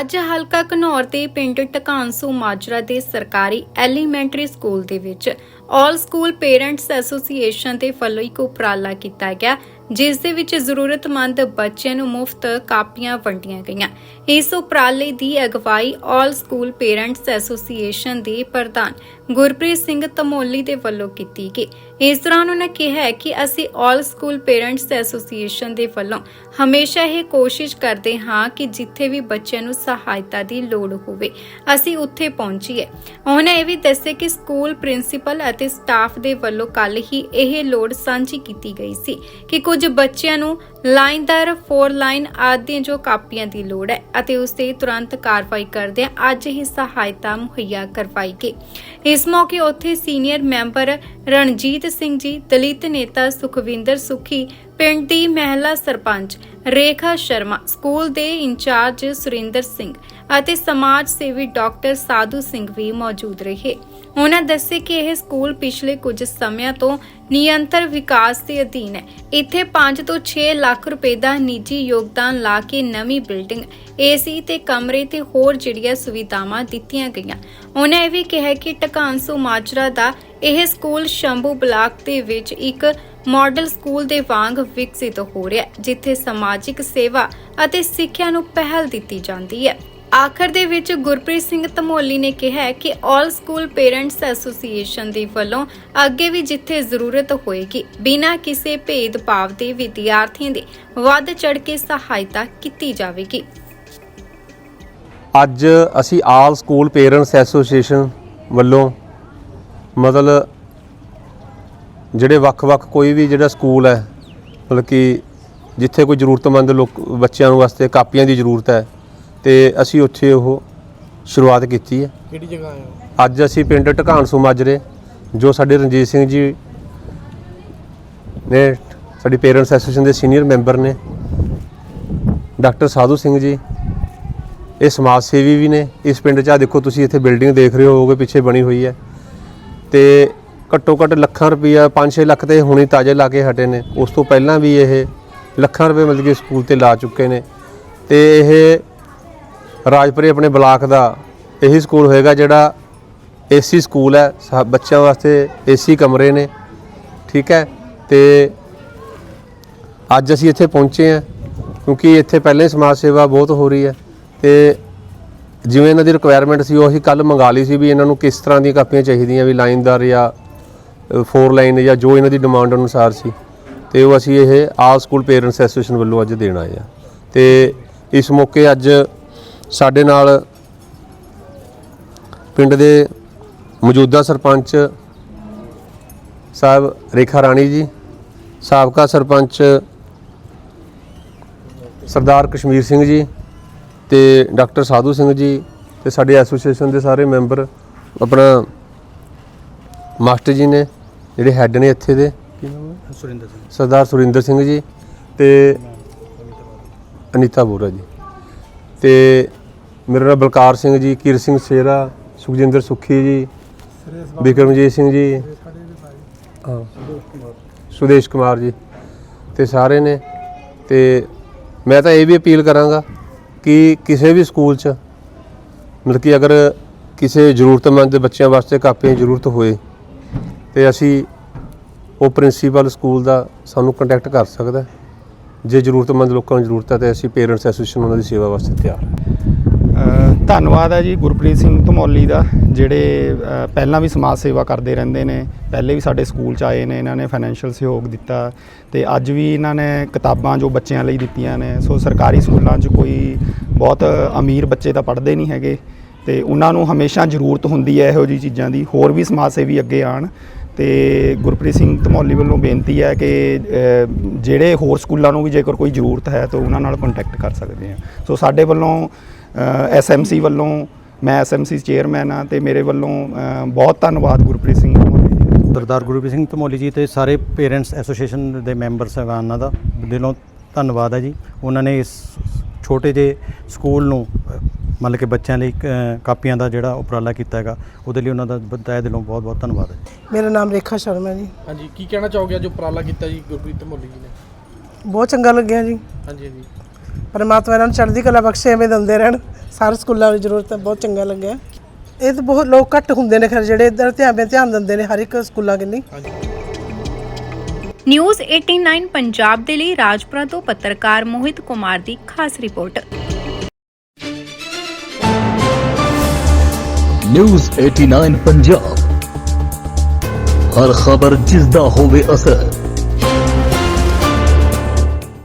ਅੱਜ ਹਲਕਾ ਘਨੌਰ ਦੇ ਪਿੰਡ ਟਕਾਂਸੂ ਮਾਜਰਾ ਦੇ ਸਰਕਾਰੀ ਐਲੀਮੈਂਟਰੀ ਸਕੂਲ ਦੇ ਵਿੱਚ ਆਲ ਸਕੂਲ ਪੇਰੈਂਟਸ ਐਸੋਸੀਏਸ਼ਨ ਦੇ ਵੱਲੋਂ ਇੱਕ ਉਪਰਾਲਾ ਕੀਤਾ ਗਿਆ, ਜਿਸ ਦੇ ਵਿੱਚ ਜ਼ਰੂਰਤਮੰਦ ਬੱਚਿਆਂ ਨੂੰ ਮੁਫਤ ਕਾਪੀਆਂ ਵੰਡੀਆਂ ਗਈਆਂ। ਇਸ ਉਪਰਾਲੇ ਦੀ ਅਗਵਾਈ ਆਲ ਸਕੂਲ ਪੇਰੈਂਟਸ ਐਸੋਸੀਏਸ਼ਨ ਦੇ ਪ੍ਰਧਾਨ ਗੁਰਪ੍ਰੀਤ ਸਿੰਘ ਧਮੋਲੀ ਦੇ ਵੱਲੋਂ ਕੀਤੀ ਗਈ। ਇਸ ਦੌਰਾਨ ਉਹਨਾਂ ਕਿਹਾ ਕਿ ਅਸੀਂ ਆਲ ਸਕੂਲ ਪੇਰੈਂਟਸ ਐਸੋਸੀਏਸ਼ਨ ਦੇ ਵੱਲੋਂ ਹਮੇਸ਼ਾ ਇਹ ਕੋਸ਼ਿਸ਼ ਕਰਦੇ ਹਾਂ ਕਿ ਜਿੱਥੇ ਵੀ ਬੱਚਿਆਂ ਨੂੰ ਸਹਾਇਤਾ ਦੀ ਲੋੜ ਹੋਵੇ, ਅਸੀਂ ਉੱਥੇ ਪਹੁੰਚੀਏ। ਉਹਨਾਂ ਇਹ ਵੀ ਦੱਸਿਆ ਕਿ ਸਕੂਲ ਪ੍ਰਿੰਸੀਪਲ ਅਤੇ ਸਟਾਫ ਦੇ ਵੱਲੋਂ ਕੱਲ ਹੀ ਇਹ ਲੋੜ ਸਾਂਝੀ ਕੀਤੀ ਗਈ ਸੀ ਕਿ ਕੁਝ ਬੱਚਿਆਂ ਨੂੰ ਲਾਈਨਦਾਰ ਫੋਰ ਲਾਈਨ ਆਦਿ ਜੋ ਕਾਪੀਆਂ ਦੀ ਲੋੜ ਹੈ ਅਤੇ ਉਸ ਤੇ ਤੁਰੰਤ ਕਾਰਵਾਈ ਕਰਦੇ ਅੱਜ ਹੀ ਸਹਾਇਤਾ ਮੁਹੱਈਆ ਕਰਵਾਈ ਗਈ। ਇਸ ਮੌਕੇ ਉੱਥੇ ਸੀਨੀਅਰ ਮੈਂਬਰ ਰਣਜੀਤ ਸਿੰਘ ਜੀ, ਦਲਿਤ ਨੇਤਾ ਸੁਖਵਿੰਦਰ ਸੁਖੀ, ਪਿੰਡ ਦੀ ਮਹਿਲਾ ਸਰਪੰਚ ਰੇਖਾ ਸ਼ਰਮਾ, ਸਕੂਲ ਦੇ ਇੰਚਾਰਜ ਸੁਰਿੰਦਰ ਸਿੰਘ ਅਤੇ ਸਮਾਜ ਸੇਵੀ ਡਾਕਟਰ ਸਾਧੂ ਸਿੰਘ ਵੀ ਮੌਜੂਦ ਰਹੇ। ਉਹਨਾਂ ਦੱਸੇ ਕਿ ਇਹ ਸਕੂਲ ਪਿਛਲੇ ਕੁਝ ਸਮਿਆਂ ਤੋਂ ਨਿਯੰਤਰ ਵਿਕਾਸ ਦੇ ਅਧੀਨ ਹੈ। ਇੱਥੇ 5 ਤੋਂ 6 ਲੱਖ ਰੁਪਏ ਦਾ ਨਿੱਜੀ ਯੋਗਦਾਨ ਲਾ ਕੇ ਨਵੀਂ ਬਿਲਡਿੰਗ, ਏਸੀ ਤੇ ਕਮਰੇ ਤੇ ਹੋਰ ਜਿਹੜੀਆਂ ਸੁਵਿਧਾਵਾਂ ਦਿੱਤੀਆਂ ਗਈਆਂ। ਉਹਨਾਂ ਇਹ ਵੀ ਕਿਹਾ ਕਿ ਟਕਾਂਸੂ ਮਾਜਰਾ ਦਾ ਇਹ ਸਕੂਲ ਸ਼ੰਭੂ ਬਲਾਕ ਦੇ ਵਿੱਚ ਇੱਕ ਮਾਡਲ ਸਕੂਲ ਦੇ ਵਾਂਗ ਵਿਕਸਿਤ ਹੋ ਰਿਹਾ ਜਿੱਥੇ ਸਮਾਜਿਕ ਸੇਵਾ ਅਤੇ ਸਿੱਖਿਆ ਨੂੰ ਪਹਿਲ ਦਿੱਤੀ ਜਾਂਦੀ ਹੈ। ਆਖਰ ਦੇ ਵਿੱਚ ਗੁਰਪ੍ਰੀਤ ਸਿੰਘ ਧਮੋਲੀ ਨੇ ਕਿਹਾ ਕਿ ਆਲ ਸਕੂਲ ਪੇਰੈਂਟਸ ਐਸੋਸੀਏਸ਼ਨ ਦੇ ਵੱਲੋਂ ਅੱਗੇ ਵੀ ਜਿੱਥੇ ਜ਼ਰੂਰਤ ਹੋਏਗੀ, ਬਿਨਾਂ ਕਿਸੇ ਭੇਦਭਾਵ ਦੇ ਵਿਦਿਆਰਥੀਆਂ ਦੀ ਵੱਧ ਚੜ ਕੇ ਸਹਾਇਤਾ ਕੀਤੀ ਜਾਵੇਗੀ। ਅੱਜ ਅਸੀਂ ਆਲ ਸਕੂਲ ਪੇਰੈਂਟਸ ਐਸੋਸੀਏਸ਼ਨ ਵੱਲੋਂ ਮਤਲਬ ਜਿਹੜੇ ਵੱਖ-ਵੱਖ ਕੋਈ ਵੀ ਜਿਹੜਾ ਸਕੂਲ ਹੈ, ਮਤਲਬ ਕਿ ਜਿੱਥੇ ਕੋਈ ਜ਼ਰੂਰਤਮੰਦ ਲੋਕ, ਬੱਚਿਆਂ ਨੂੰ ਵਾਸਤੇ ਕਾਪੀਆਂ ਦੀ ਜ਼ਰੂਰਤ ਹੈ ਤੇ ਅਸੀਂ ਉੱਥੇ ਉਹ ਸ਼ੁਰੂਆਤ ਕੀਤੀ ਹੈ। ਕਿਹੜੀ ਜਗ੍ਹਾ ਆਏ ਹੋ? ਅੱਜ ਅਸੀਂ ਪਿੰਡ ਢਕਾਣਸੂ ਮਾਜਰੇ ਜੋ ਸਾਡੇ ਰਣਜੀਤ ਸਿੰਘ ਜੀ ਨੇ ਸਾਡੀ ਪੇਰੈਂਟਸ ਐਸੋਸੀਏਸ਼ਨ ਦੇ ਸੀਨੀਅਰ ਮੈਂਬਰ ਨੇ ਡਾਕਟਰ ਸਾਧੂ ਸਿੰਘ ਜੀ ਇਹ ਸਮਾਜ ਸੇਵੀ ਵੀ ਨੇ। ਇਸ ਪਿੰਡ 'ਚ ਆ ਦੇਖੋ ਤੁਸੀਂ ਇੱਥੇ ਬਿਲਡਿੰਗ ਦੇਖ ਰਹੇ ਹੋਵੋਗੇ ਪਿੱਛੇ ਬਣੀ ਹੋਈ ਹੈ। ਤੇ ਘੱਟੋ ਘੱਟ ਲੱਖਾਂ ਰੁਪਈਆ 5-6 ਲੱਖ ਤੇ ਹੁਣੇ ਤਾਜ਼ੇ ਲਾ ਕੇ ਹਟੇ ਨੇ। ਉਸ ਤੋਂ ਪਹਿਲਾਂ ਵੀ ਇਹ ਲੱਖਾਂ ਰੁਪਏ ਮਿਲ ਕੇ ਸਕੂਲ ਤੇ ਲਾ ਚੁੱਕੇ ਨੇ। ਤੇ ਇਹ ਰਾਜਪੁਰੇ ਆਪਣੇ ਬਲਾਕ ਦਾ ਇਹੀ ਸਕੂਲ ਹੋਏਗਾ ਜਿਹੜਾ ਏਸੀ ਸਕੂਲ ਹੈ। ਸਾ- ਬੱਚਿਆਂ ਵਾਸਤੇ ਏਸੀ ਕਮਰੇ ਨੇ, ਠੀਕ ਹੈ? ਤੇ ਅੱਜ ਅਸੀਂ ਇੱਥੇ ਪਹੁੰਚੇ ਹਾਂ ਕਿਉਂਕਿ ਇੱਥੇ ਪਹਿਲੇ ਸਮਾਜ ਸੇਵਾ ਬਹੁਤ ਹੋ ਰਹੀ ਹੈ ਤੇ ਜਿਵੇਂ ਇਹਨਾਂ ਦੀ ਰਿਕੁਆਇਰਮੈਂਟ ਸੀ, ਉਹ ਅਸੀਂ ਕੱਲ ਮੰਗਾ ਲਈ ਸੀ ਵੀ ਇਹਨਾਂ ਨੂੰ ਕਿਸ ਤਰ੍ਹਾਂ ਦੀਆਂ ਕਾਪੀਆਂ ਚਾਹੀਦੀਆਂ, ਵੀ ਲਾਈਨਦਾਰ ਜਾਂ ਫੋਰ ਲਾਈਨ ਜਾਂ ਜੋ ਇਹਨਾਂ ਦੀ ਡਿਮਾਂਡ ਅਨੁਸਾਰ ਸੀ। ਤੇ ਉਹ ਅਸੀਂ ਇਹ ਆਲ ਸਕੂਲ ਪੇਰੈਂਟਸ ਐਸੋਸੀਏਸ਼ਨ ਵੱਲੋਂ ਅੱਜ ਦੇਣ ਆਏ ਆ ਤੇ ਇਸ ਮੌਕੇ ਅੱਜ ਸਾਡੇ ਨਾਲ ਪਿੰਡ ਦੇ ਮੌਜੂਦਾ ਸਰਪੰਚ ਸਾਹਿਬ ਰੇਖਾ ਰਾਣੀ ਜੀ ਸਾਬਕਾ ਸਰਪੰਚ ਸਰਦਾਰ ਕਸ਼ਮੀਰ ਸਿੰਘ ਜੀ ਤੇ ਡਾਕਟਰ ਸਾਧੂ ਸਿੰਘ ਜੀ ਤੇ ਸਾਡੇ ਐਸੋਸੀਏਸ਼ਨ ਦੇ ਸਾਰੇ ਮੈਂਬਰ ਆਪਣਾ ਮਾਸਟਰ ਜੀ ਨੇ ਜਿਹੜੇ ਹੈੱਡ ਨੇ ਇੱਥੇ ਦੇ। ਸਿੰਘ। ਸਰਦਾਰ ਸੁਰਿੰਦਰ ਸਿੰਘ ਜੀ ਤੇ ਅਨੀਤਾ ਬੋਰਾ ਜੀ। ਤੇ ਮੇਰੇ ਨਾਲ ਬਲਕਾਰ ਸਿੰਘ ਜੀ, ਕੀਰ ਸਿੰਘ ਸੇਰਾ, ਸੁਖਜਿੰਦਰ ਸੁਖੀ ਜੀ, ਬਿਕਰਮਜੀਤ ਸਿੰਘ ਜੀ, ਹਾਂ, ਸੁਦੇਸ਼ ਕੁਮਾਰ ਜੀ ਤੇ ਸਾਰੇ ਨੇ ਤੇ ਮੈਂ ਤਾਂ ਇਹ ਵੀ ਅਪੀਲ ਕਰਾਂਗਾ ਕਿ ਕਿਸੇ ਵੀ ਸਕੂਲ 'ਚ, ਮਤਲਬ ਕਿ ਅਗਰ ਕਿਸੇ ਜ਼ਰੂਰਤਮੰਦ ਬੱਚਿਆਂ ਵਾਸਤੇ ਕਾਪੀਆਂ ਦੀ ਜ਼ਰੂਰਤ ਹੋਏ ਤੇ ਅਸੀਂ ਉਹ ਪ੍ਰਿੰਸੀਪਲ ਸਕੂਲ ਦਾ ਸਾਨੂੰ ਕੰਟੈਕਟ ਕਰ ਸਕਦਾ ਜੇ ਜ਼ਰੂਰਤਮੰਦ ਲੋਕਾਂ ਨੂੰ ਜ਼ਰੂਰਤ ਹੈ ਤੇ ਅਸੀਂ ਪੇਰੈਂਟਸ ਐਸੋਸੀਏਸ਼ਨ ਉਹਨਾਂ ਦੀ ਸੇਵਾ ਵਾਸਤੇ ਤਿਆਰ ਹਾਂ। ਧੰਨਵਾਦ ਹੈ ਜੀ ਗੁਰਪ੍ਰੀਤ ਸਿੰਘ ਧਮੋਲੀ ਦਾ, ਜਿਹੜੇ ਪਹਿਲਾਂ ਵੀ ਸਮਾਜ ਸੇਵਾ ਕਰਦੇ ਰਹਿੰਦੇ ਨੇ, ਪਹਿਲੇ ਵੀ ਸਾਡੇ ਸਕੂਲ ਚ ਆਏ ਨੇ, ਇਹਨਾਂ ਨੇ ਫਾਈਨੈਂਸ਼ੀਅਲ ਸਹਿਯੋਗ ਦਿੱਤਾ ਤੇ ਅੱਜ ਵੀ ਇਹਨਾਂ ਨੇ ਕਿਤਾਬਾਂ ਜੋ ਬੱਚਿਆਂ ਲਈ ਦਿੱਤੀਆਂ ਨੇ, ਸੋ ਸਰਕਾਰੀ ਸਕੂਲਾਂ 'ਚ ਕੋਈ ਬਹੁਤ ਅਮੀਰ ਬੱਚੇ ਤਾਂ ਪੜ੍ਹਦੇ ਨਹੀਂ ਹੈਗੇ ਤੇ ਉਹਨਾਂ ਨੂੰ ਹਮੇਸ਼ਾ ਜ਼ਰੂਰਤ ਹੁੰਦੀ ਹੈ ਇਹੋ ਜਿਹੀ ਚੀਜ਼ਾਂ ਦੀ, ਹੋਰ ਵੀ ਸਮਾਜ ਸੇਵੀ ਅੱਗੇ ਆਣ ਤੇ ਗੁਰਪ੍ਰੀਤ ਸਿੰਘ ਧਮੌਲੀ ਵੱਲੋਂ ਬੇਨਤੀ ਹੈ ਕਿ ਜਿਹੜੇ ਹੋਰ ਸਕੂਲਾਂ ਨੂੰ ਵੀ ਜੇਕਰ ਕੋਈ ਜ਼ਰੂਰਤ ਹੈ ਤਾਂ ਉਹਨਾਂ ਨਾਲ ਕੰਟੈਕਟ ਕਰ ਸਕਦੇ ਆ ਸੋ ਸਾਡੇ ਵੱਲੋਂ ਐਸਐਮਸੀ ਵੱਲੋਂ ਮੈਂ ਐਸਐਮਸੀ ਚੇਅਰਮੈਨ ਆ ਤੇ ਮੇਰੇ ਵੱਲੋਂ ਬਹੁਤ ਧੰਨਵਾਦ ਗੁਰਪ੍ਰੀਤ ਸਿੰਘ ਧਮੌਲੀ ਜੀ। ਸਰਦਾਰ ਗੁਰਪ੍ਰੀਤ ਸਿੰਘ ਧਮੋਲੀ ਜੀ ਤੇ ਸਾਰੇ ਪੇਰੈਂਟਸ ਐਸੋਸੀਏਸ਼ਨ ਦੇ ਮੈਂਬਰ ਸਾਹਿਬਾਨਾਂ ਦਾ ਦਿਲੋਂ ਧੰਨਵਾਦ ਹੈ ਜੀ। ਉਹਨਾਂ ਨੇ ਇਸ ਛੋਟੇ ਜਿਹੇ ਸਕੂਲ ਨੂੰ ਮਤਲਬ ਕਿ ਬੱਚਿਆਂ ਲਈ ਕਾਪੀਆਂ ਦਾ ਜਿਹੜਾ ਉਪਰਾਲਾ ਕੀਤਾ ਹੈਗਾ ਉਹਦੇ ਲਈ ਉਹਨਾਂ ਦਾ ਤਹਿ ਦਿਲੋਂ ਬਹੁਤ ਬਹੁਤ ਧੰਨਵਾਦ ਹੈ ਮੇਰਾ ਨਾਮ ਰੇਖਾ ਸ਼ਰਮਾ ਜੀ। ਹਾਂਜੀ ਕੀ ਕਹਿਣਾ ਚਾਹੋਗੇ ਅੱਜ ਉਪਰਾਲਾ ਕੀਤਾ ਜੀ ਗੁਰਪ੍ਰੀਤ ਧਮੋਲੀ ਜੀ ਨੇ? ਬਹੁਤ ਚੰਗਾ ਲੱਗਿਆ ਜੀ। ਹਾਂਜੀ ਹਾਂਜੀ। ਪਰਮਾਤਮਾ ਇਹਨਾਂ ਨੂੰ ਚੜ੍ਹਦੀ ਕਲਾ ਬਖਸ਼ੇ ਐਵੇਂ ਦਿੰਦੇ ਰਹਿਣ। ਸਾਰੇ ਸਕੂਲਾਂ ਵਿੱਚ ਜ਼ਰੂਰਤ ਹੈ ਬਹੁਤ ਚੰਗਾ ਲੱਗਿਆ। ਇਹ ਤਾਂ ਬਹੁਤ ਲੋਕ ਘੱਟ ਹੁੰਦੇ ਨੇ ਖੈਰ ਜਿਹੜੇ ਇਧਰ ਧਿਆਨ ਧਿਆਨ ਦਿੰਦੇ ਨੇ ਹਰ ਇੱਕ ਸਕੂਲਾਂ ਕਿੰਨੀ। ਨਿਊਜ਼ 89 ਪੰਜਾਬ ਦੇ ਲਈ ਰਾਜਪੁਰਾ ਤੋਂ ਪੱਤਰਕਾਰ ਮੋਹਿਤ ਕੁਮਾਰ ਦੀ ਖਾਸ ਰਿਪੋਰਟ। ਨਿਊਜ਼ 89 ਪੰਜਾਬ। ਹਰ ਖਬਰ ਜਿਸ ਦਾ ਹੋਵੇ ਅਸਰ।